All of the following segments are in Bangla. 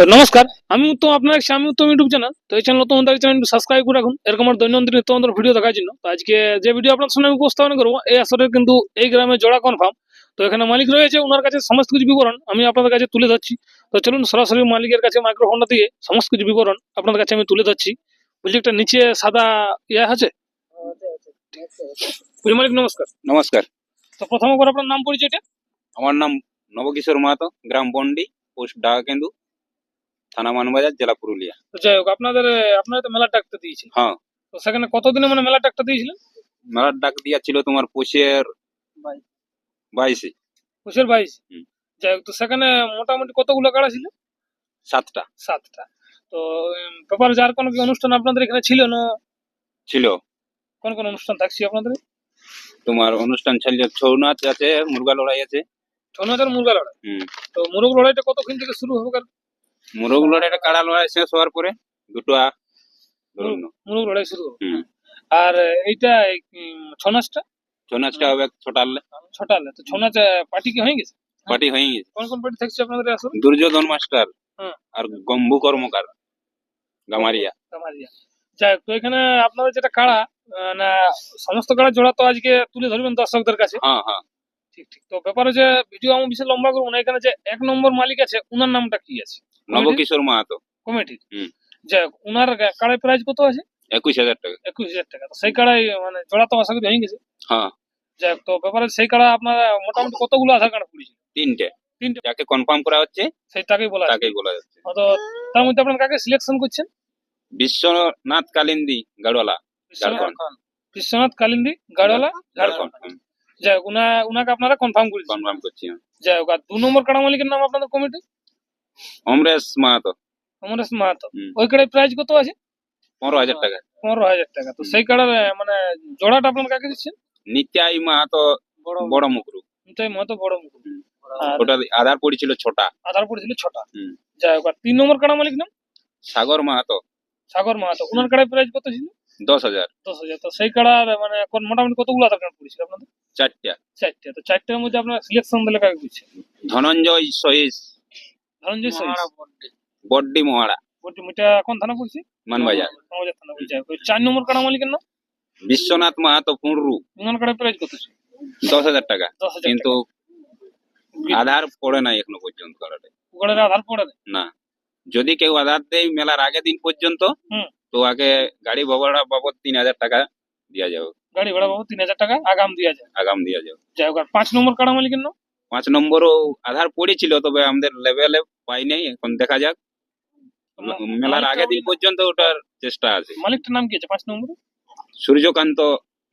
তো নমস্কার। আমি উত্তম আপনার আমি উত্তম ইউটিউব চ্যানেল তো এই চ্যানেল নতুন চ্যানেল সাবস্ক্রাইব করে রাখুন। এরকম আমার দৈনন্দিন নিত্য ভিডিও দেখার জন্য। তো আজকে যে ভিডিও আপনার সামনে আমি উপস্থাপন করব এই আসরে কিন্তু এই গ্রামে জোড়া কনফার্ম তো এখানে মালিক রয়েছে ওনার কাছে সমস্ত কিছু বিবরণ আমি আপনাদের কাছে তুলে ধরছি। তো চলুন সরাসরি মালিকের কাছে মাইক্রোফোনটা দিয়ে সমস্ত কিছু বিবরণ আপনাদের কাছে আমি তুলে ধরছি। বলছি একটা নিচে সাদা ইয়ে আছে? মালিক নমস্কার। নমস্কার। তো প্রথম করে আপনার নাম পরিচয়টা? আমার নাম নবকিশোর মাহাতো গ্রাম বন্ডি পোস্ট ডাকাকেন্দু থানা মানবাজার জেলা পুরুলিয়া। তো যাই হোক আপনাদের আপনারা তো মেলা ডাকতে দিয়েছে হ্যাঁ। তো সেখানে কতদিনে মানে মেলা ডাকতে দিয়েছিলেন? মেলার ডাক দিয়া ছিল তোমার পৌষের বাইশে। পুষের বাইশ? হুম। যাই হোক তো সেখানে মোটামুটি কতগুলো কাড়া ছিল? সাতটা। সাতটা। তো পেপার যার কোনো কি অনুষ্ঠান আপনাদের এখানে ছিল না? ছিল। কোন কোন অনুষ্ঠান থাকছে আপনাদের? তোমার অনুষ্ঠান ছিল ছৌ নাচ আছে মুরগা লড়াই আছে। ছৌ হাজার মুরগা লড়াই। হুম। তো মুরগ লড়াইটা কতক্ষণ থেকে শুরু হবে? কার মুরগ লড়াইটা কাড়া লড়াই শেষ হওয়ার পরে দুটো ধরুন। মুরগ লড়াই শুরু আর এইটা উম, ছৌ নাচটা? ছৌ নাচটা হবে ছোটালে। ছটা হলে তো ছৌ নাচ পার্টি কি হয়ে গেছে? পার্টি হয়ে গেছে। কোন কোন পার্টি থাকছে আপনাদের আসলে? দুর্যোধন মাস্টার। আর গম্বু কর্মকার গামারিয়া। কামারিয়া যাই তো এখানে আপনাদের যেটা কাড়া না সমস্ত কাড়া জোড়া তো আজকে তুলে ধরবেন দর্শকদের কাছে। হ্যাঁ হ্যাঁ। ঠিক ঠিক। তো ব্যাপার যে ভিডিও আমি বেশি লম্বা করব না। এখানে যে এক নম্বর মালিক আছে উনার নামটা কি আছে? নবকিশোর মাহাতো। কমিটির হুম। যাই হোক উনার গা- কাড়াই প্রাইস কত আছে? একুশ হাজার টাকা। একুশ হাজার টাকা। তো সেই কাড়াই মানে জোড়া তো আশা করি হয়ে গেছে। হ্যাঁ। যাই হোক তো ব্যাপারে সেই কাড়া আপনার মোটামুটি কতগুলো আধার কার্ড পড়েছে? তিনটে। তিনটে? যাকে কনফার্ম করা হচ্ছে সেই তাকেই বলা তাকেই বলা যাচ্ছে তো তার মধ্যে আপনার কাকে সিলেকশন করছেন? বিশ্বনাথ কালিন্দি গাড়ওয়ালা ঝাড়খণ্ড। বিশ্বনাথ কালিন্দি গাড়ওয়ালা ঝাড়খণ্ড। যাই হোক উনা উনাকে আপনারা কনফার্ম করেছেন। কনফার্ম করছি যাই হোক আর দু নম্বর কাড়া মালিকের নাম আপনাদের কমিটি? অমরেশ মাহাতো। অমরেশ মাহাতো। ওই কাড়াই প্রাইস কত আছে? পনেরো হাজার টাকা। পনেরো হাজার টাকা। তো সেই কাড়ার মানে জোড়াটা আপনার কাকে দিচ্ছেন? নিত্যাই মাহাতো বড় মুকরু নিতাই মাহাতো বড় মুখ ওটা আধার পড়েছিল ছটা। আধার পড়েছিল ছটা। যাই হোক আর তিন নম্বর কাড়া মালিক নাম? সাগর মাহাতো। সাগর মাহাতো। ওনার কাড়াই প্রাইস কত ছিল? দশ হাজার। দশ হাজার। তো সেই কাড়ার মানে কোন- মোটামুটি কতগুলো আধার কার্ড পড়েছিল আপনাদের? চারটা। চারটে। তো চারটের মধ্যে আপনার সিলেকশন দিলে কাকে দিচ্ছে ধনঞ্জয় সহিস। ধনঞ্জয় সহিস বড্ডি। মহারা। বলছি এটা কোন থানা পড়ছে? মানবাজার আমাদের থানা ওই চার নম্বর কাড়া মালিকের নাম? বিশ্বনাথ মাহাতো পুনরু। ওনার কাড়াই প্রাইস কত ছিল? দশ হাজার টাকা। কিন্তু আধার পড়ে নাই এখনও পর্যন্ত করাটা ওখানে আধার পড়ে না না। যদি কেউ আধার দেয় মেলার আগের দিন পর্যন্ত হুম। তো আগে গাড়ি ভাড়া বাবদ তিন হাজার টাকা দেওয়া যাবে। গাড়ি ভাড়া বাবু তিন হাজার টাকা আগাম দেওয়া যায় আগাম দেওয়া যাবে। যাই হোক আর পাঁচ নম্বর কাড়া মালিকের নাম? পাঁচ নম্বরও আধার পড়েছিল তবে আমাদের লেভেলে পাই নাই এখন দেখা যাক। মেলার আগের দিন পর্যন্ত ওটার চেষ্টা আছে। মালিকটার নাম কি আছে? পাঁচ নম্বর? সূর্যকান্ত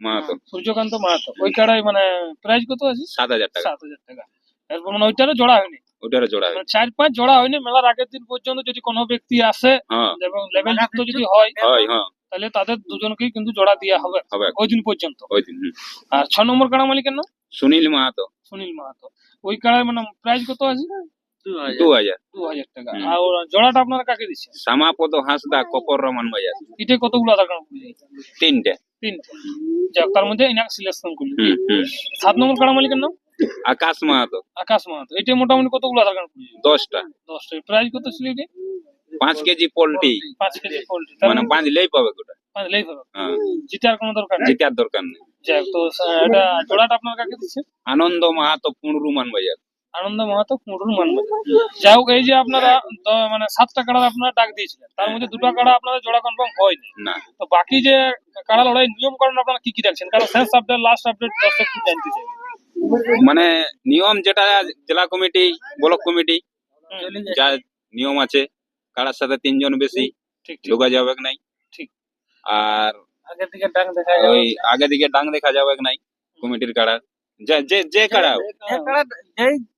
মাহাতো। সূর্যকান্ত মাহাতো। ওই কাড়াই মানে প্রাইস কত আছে? সাত হাজার টাকা। সাত হাজার টাকা। এরপর মানে ওইটারও জোড়া হয়নি? ওটারও জোড়া মানে চার পাঁচ জোড়া হয়নি। মেলার আগের দিন পর্যন্ত যদি কোনো ব্যক্তি আসে হ্যাঁ। এবং লেভেল যুক্ত যদি হয় হয় হ্যাঁ। তাহলে তাদের দুজনকেই কিন্তু জোড়া দেওয়া হবে হবে। ওই দিন পর্যন্ত। ওই দিন আর ছ নম্বর কাড়া মালিকের নাম? সুনীল মাহাতো। সুনীল মাহাতো। ওই কাড়াই মানে প্রাইস কত আছে? দু হাজার দু হাজার টাকা আর জোড়াটা আপনারা কাকে দিচ্ছেন? শ্যামাপদ হাঁসদা কপর বাজার এটা কতগুলো আধার কার্ড তিনটে। তিনটে। যাক তার মধ্যে ইনাক সিলেকশন করলি। সাত নম্বর কাড়া মালিকের নাম? আকাশ মাহাতো। আকাশ মাহাতো। এটা মোটামুটি কতগুলো আধার কার্ড দশটা। দশটা। প্রাইস কত ছিল এটা? পাঁচ কেজি পোল্ট্রি। পাঁচ কেজি পোল্ট্রি। মানে বাঁধলেই পাবে গোটা হ্যাঁ। জিতার কোনো দরকার নেই? জিতার দরকার নেই। যাক তো এটা জোড়াটা আপনার কাকে দিচ্ছে? আনন্দ মাহাতো পুনরু মান বাজার। আনন্দ মাহাতো পুরুল মানবে যাই হোক এই যে আপনারা মানে সাতটা কাড়া আপনারা ডাক দিয়েছিলেন। তার মধ্যে দুটো কাড়া আপনাদের জোড়া কনফার্ম হয়নি। না। তো বাকি যে কাড়া লড়াই নিয়ম কারণ আপনারা কি কি রাখছেন কারণ শেষ আপডেট লাস্ট আপডেট দর্শক জানতে চাই মানে নিয়ম যেটা জেলা কমিটি ব্লক কমিটি যা নিয়ম আছে কারার সাথে তিনজন বেশি ঢোকা যাবে নাই? ঠিক। আর আগের দিকে ডাক দেখা ওই আগে দিকে ডাং দেখা যাবে নাই কমিটির কাড়া যে যে যে কাড়া হোক।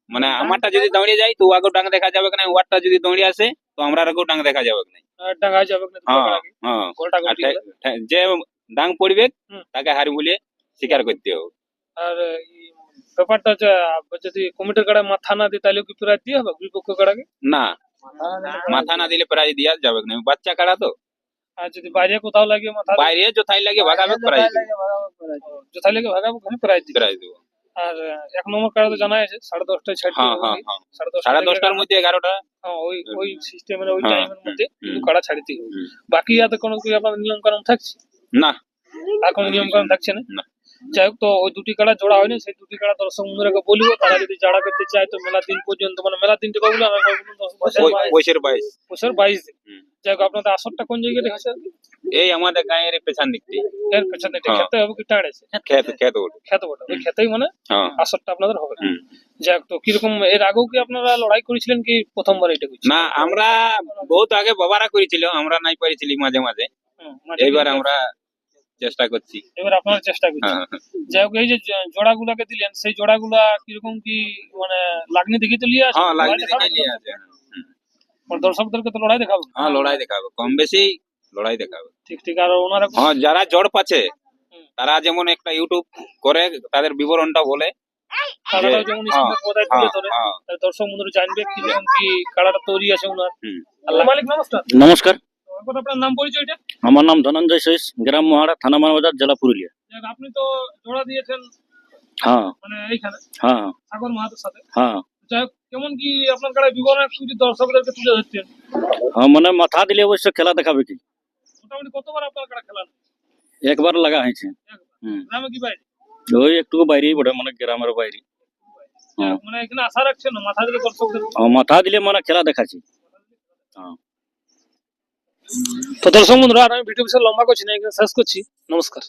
মানে আমারটা যদি দাঁড়িয়ে যায় তো আগে ডাং দেখা যাবে না ওয়ারটা যদি দাঁড়িয়ে আসে তো আমরা আগেও ডাং দেখা যাবে না ডাঙ্গা যাবে না দুটো হ্যাঁ কাড়া কি? হ্যাঁ গোলটা আর গোলটি ঠে- ঠে- যে ডাং পড়বে হুম। তাকে হারি বলে স্বীকার করতে হবে আর এই ব্যাপারটা যে আহ, যদি কমিটির কাড়া মাথা না দিই তাহলে কি প্রায় দিয়ে হবে বিপক্ষ কাড়াকে না মাথা না দিলে প্রাইজ দেওয়া যাবে না বাচ্চা কাড়া তো আর যদি বাইরে কোথাও লাগে মাথা বাইরে যথাই লাগে ভাগাবে প্রাইজ কোথায় লাগে ভাগাবো করাই দিই করাই দেবো। আর এক নম্বর কাড়া তো জানা আছে সাড়ে দশটায় ছাড় হ্যাঁ হ্যাঁ হ্যাঁ। সাড়ে দশটার মধ্যে এগারোটা? ওই ওই সিস্টেমের ওই টাইমের মধ্যে কাড়া ছাড়তে হবে। বাকি আর কোনো কি আপনাদের নিয়ম কানুন থাকছে? না। আর কোনো নিয়ম কানুন থাকছে না। যাই হোক তো ওই দুটি কাড়া জোড়া হয়নি সেই দুটি কাড়া দর্শক বন্ধুরাকে বলব তারা যদি জাড়া করতে চায় তো মেলা দিন পর্যন্ত মানে মেলা দিন থেকে বলব আমার ওই- বাইশ- পয়সের বাইশ দিন। যাই হোক আপনাদের আসরটা কোন জায়গায় রেখেছে এই আমাদের গায়ের পেছন দিক দিয়ে এর পেছনে এটা হ্যাঁ। খেতে হবে কি টাড়েছে খেত খেত ওটা। খেতে বটে ওই খেতেই মানে হ্যাঁ। আসরটা আপনাদের হবে। যাই হোক তো কীরকম এর আগেও কি আপনারা লড়াই করেছিলেন কি প্রথমবার এটা করছেন না আমরা বহুত আগে বাবারা করেছিল আমরা নাই পারিছিলি মাঝে মাঝে। এইবার আমরা চেষ্টা করছি। এবার আপনারা চেষ্টা করছেন। হ্যাঁ। যাই হোক এই যে জোড়াগুলাকে দিলেন সেই জোড়াগুলা কীরকম কি মানে লাগনি দেখি তো লিয়ে আসে হ্যাঁ লাগনি? দেখে নিয়ে আছে মানে দর্শকদেরকে তো লড়াই দেখাবো? হ্যাঁ লড়াই দেখাবে। কম বেশি লড়াই দেখাবে। ঠিক ঠিক। আর ওনারা হ্যাঁ যারা জড় পাচ্ছে তারা যেমন একটা ইউটিউব করে তাদের বিবরণটা বলে যেমন হ্যাঁ, তুলে হ্যাঁ, ধরে হ্যাঁ, দর্শক বন্ধুরা জানবে কীরকম কি কাড়াটা তৈরি আছে ওনার। হুম। মালিক নমস্কার। নমস্কার। একবার আপনার নাম পরিচয়টা? আমার নাম ধনঞ্জয় সৈস গ্রাম মহারা থানা মানবাজার জেলা পুরুলিয়া। আপনি তো জোড়া দিয়েছেন হ্যাঁ। মানে এইখানে হ্যাঁ সাগর মাহাতোর সাথে। হ্যাঁ। যাই হোক কেমন কি আপনার কাড়ায় বিবরণ একটু দর্শকদেরকে তুলে ধরছেন? হ্যাঁ মানে মাথা দিলে অবশ্য খেলা দেখাবে কি? মোটামুটি কতবার আপনার খেলান একবার লাগা হয়েছে। গ্রামে কি বাইরে? ওই একটু বাইরেই বটে মানে গ্রামের বাইরে। হ্যাঁ। মানে এখানে আশা রাখছেন মাথা দিলে দর্শকদের হ্যাঁ, মাথা দিলে মানে খেলা দেখাচ্ছি। তো দর্শক বন্ধুরা আর আমি ভিডিও বিশাল লম্বা করছি না এখানে শেষ করছি নমস্কার